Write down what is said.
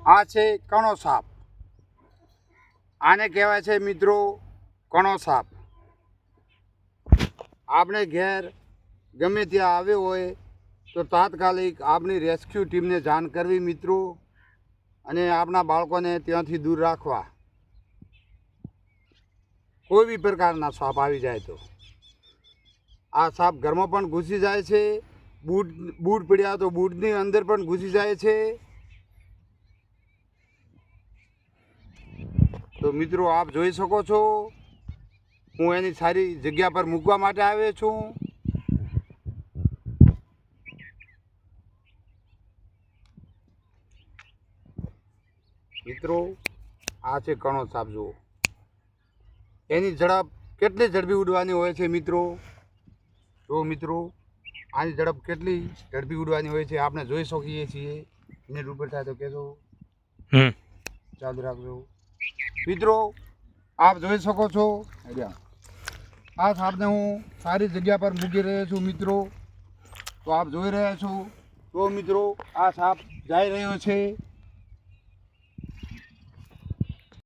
આ છે કણો સાપ. આને કહેવાય છે મિત્રો કણો સાપ. આપણે ઘેર ગમે ત્યાં આવ્યો હોય તો તાત્કાલિક આપણી રેસ્ક્યુ ટીમને જાણ કરવી મિત્રો અને આપણા બાળકોને ત્યાંથી દૂર રાખવા. કોઈ બી પ્રકારના સાપ આવી જાય તો. આ સાપ ઘરમાં પણ ઘૂસી જાય છે, બૂટ બૂટ પડ્યા તો બૂટની અંદર પણ ઘૂસી જાય છે. તો મિત્રો આપ જોઈ શકો છો હું એની સારી જગ્યા પર મૂકવા માટે આવ્યો છું. મિત્રો આ છે કણો સાપ જુઓ. એની ઝડપ કેટલી ઝડપી ઉડવાની હોય છે મિત્રો? જો મિત્રો આની ઝડપ કેટલી ઝડપી ઉડવાની હોય છે? આપણે જોઈ શકીએ છીએ. મિનિટ ઉપર થાય તો કહેજો. ચાલુ રાખજો. મિત્રો, આપ જોઈ શકો છો. આ સાપને હું સારી જગ્યા પર મૂકી રહ્યો છું, મિત્રો. તો આપ જોઈ રહ્યા છો. તો મિત્રો, આ સાપ જઈ રહ્યો છે.